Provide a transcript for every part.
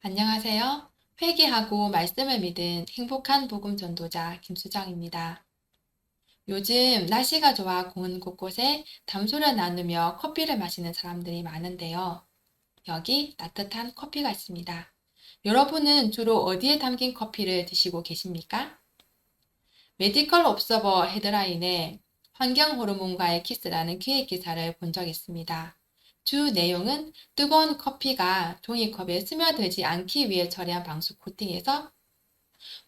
안녕하세요. 회개하고 말씀을 믿은 행복한 복음 전도자 김수정입니다. 요즘 날씨가 좋아 공원 곳곳에 담소를 나누며 커피를 마시는 사람들이 많은데요. 여기 따뜻한 커피가 있습니다. 여러분은 주로 어디에 담긴 커피를 드시고 계십니까? 메디컬 옵서버 헤드라인에 환경 호르몬과의 키스라는 기획 기사를 본 적 있습니다. 주 내용은 뜨거운 커피가 종이컵에 스며들지 않기 위해 처리한 방수 코팅에서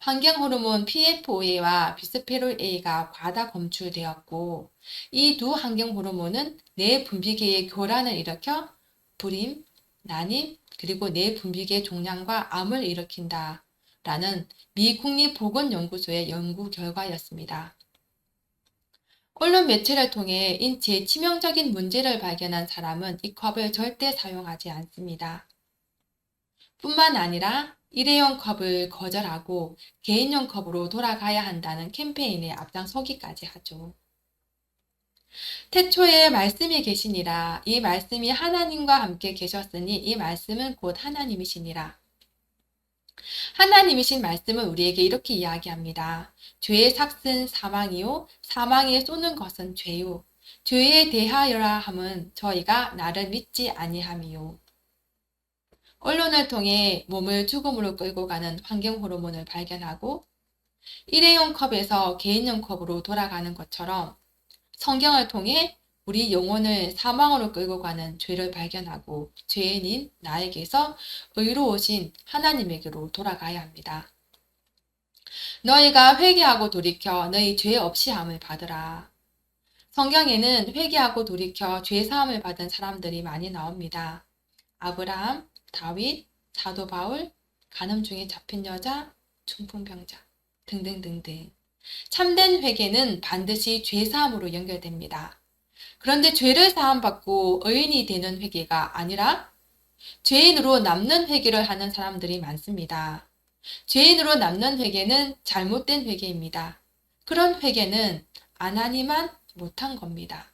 환경 호르몬 PFOA와 비스페롤 A가 과다 검출되었고 이 두 환경 호르몬은 뇌 분비계의 교란을 일으켜 불임, 난임, 그리고 뇌 분비계 종양과 암을 일으킨다. 라는 미 국립보건연구소의 연구 결과였습니다. 언론 매체를 통해 인체에 치명적인 문제를 발견한 사람은 이 컵을 절대 사용하지 않습니다. 뿐만 아니라 일회용 컵을 거절하고 개인용 컵으로 돌아가야 한다는 캠페인에 앞장서기까지 하죠. 태초에 말씀이 계시니라 이 말씀이 하나님과 함께 계셨으니 이 말씀은 곧 하나님이시니라. 하나님이신 말씀은 우리에게 이렇게 이야기합니다. 죄의 삭은 사망이요 사망에 쏘는 것은 죄요 죄에 대하여라 함은 저희가 나를 믿지 아니함이요. 언론을 통해 몸을 죽음으로 끌고 가는 환경 호르몬을 발견하고 일회용 컵에서 개인용 컵으로 돌아가는 것처럼 성경을 통해 우리 영혼을 사망으로 끌고 가는 죄를 발견하고 죄인인 나에게서 의로우신 하나님에게로 돌아가야 합니다. 너희가 회개하고 돌이켜 너희 죄 없이 함을 받으라. 성경에는 회개하고 돌이켜 죄 사함을 받은 사람들이 많이 나옵니다. 아브라함, 다윗, 사도 바울, 간음 중에 잡힌 여자, 중풍병자 등등등등. 참된 회개는 반드시 죄 사함으로 연결됩니다. 그런데 죄를 사함받고 의인이 되는 회개가 아니라 죄인으로 남는 회개를 하는 사람들이 많습니다. 죄인으로 남는 회개는 잘못된 회개입니다. 그런 회개는 안 하니만 못한 겁니다.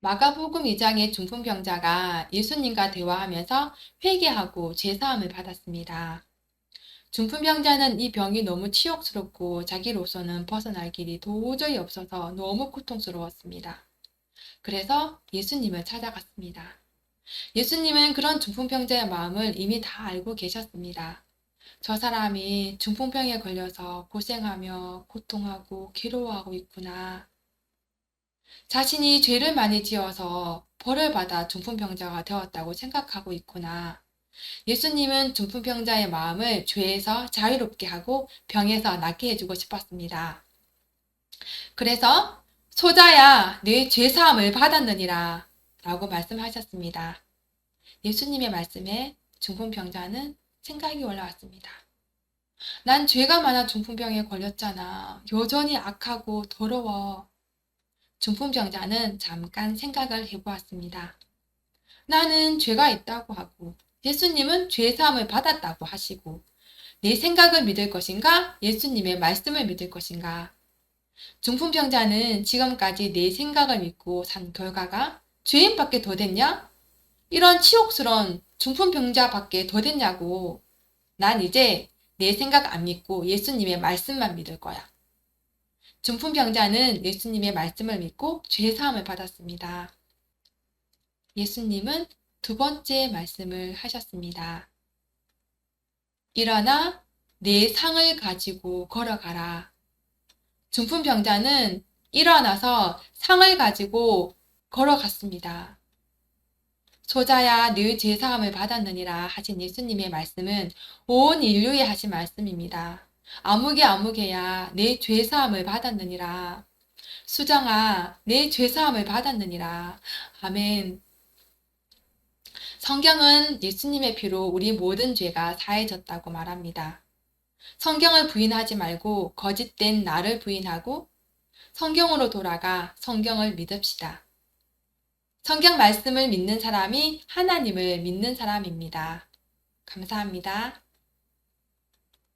마가복음 2장의 중풍병자가 예수님과 대화하면서 회개하고 제사함을 받았습니다. 중풍병자는 이 병이 너무 치욕스럽고 자기로서는 벗어날 길이 도저히 없어서 너무 고통스러웠습니다. 그래서 예수님을 찾아갔습니다. 예수님은 그런 중풍병자의 마음을 이미 다 알고 계셨습니다. 저 사람이 중풍병에 걸려서 고생하며 고통하고 괴로워하고 있구나. 자신이 죄를 많이 지어서 벌을 받아 중풍병자가 되었다고 생각하고 있구나. 예수님은 중풍병자의 마음을 죄에서 자유롭게 하고 병에서 낫게 해주고 싶었습니다. 그래서 소자야, 내 죄사함을 받았느니라 라고 말씀하셨습니다. 예수님의 말씀에 중풍병자는 생각이 올라왔습니다. 난 죄가 많아 중풍병에 걸렸잖아. 여전히 악하고 더러워. 중풍병자는 잠깐 생각을 해보았습니다. 나는 죄가 있다고 하고 예수님은 죄사함을 받았다고 하시고 내 생각을 믿을 것인가? 예수님의 말씀을 믿을 것인가? 중풍병자는 지금까지 내 생각을 믿고 산 결과가 죄인밖에 더 됐냐? 이런 치욕스러운 중풍병자밖에 더 됐냐고. 난 이제 내 생각 안 믿고 예수님의 말씀만 믿을 거야. 중풍병자는 예수님의 말씀을 믿고 죄사함을 받았습니다. 예수님은 두 번째 말씀을 하셨습니다. 일어나 내 상을 가지고 걸어가라. 중풍병자는 일어나서 상을 가지고 걸어갔습니다. 소자야 늘 제사함을 받았느니라 하신 예수님의 말씀은 온 인류에 하신 말씀입니다. 아무개 아무개야 내 죄사함을 받았느니라. 수정아 내 죄사함을 받았느니라. 아멘. 성경은 예수님의 피로 우리 모든 죄가 사해졌다고 말합니다. 성경을 부인하지 말고 거짓된 나를 부인하고 성경으로 돌아가 성경을 믿읍시다. 성경 말씀을 믿는 사람이 하나님을 믿는 사람입니다. 감사합니다.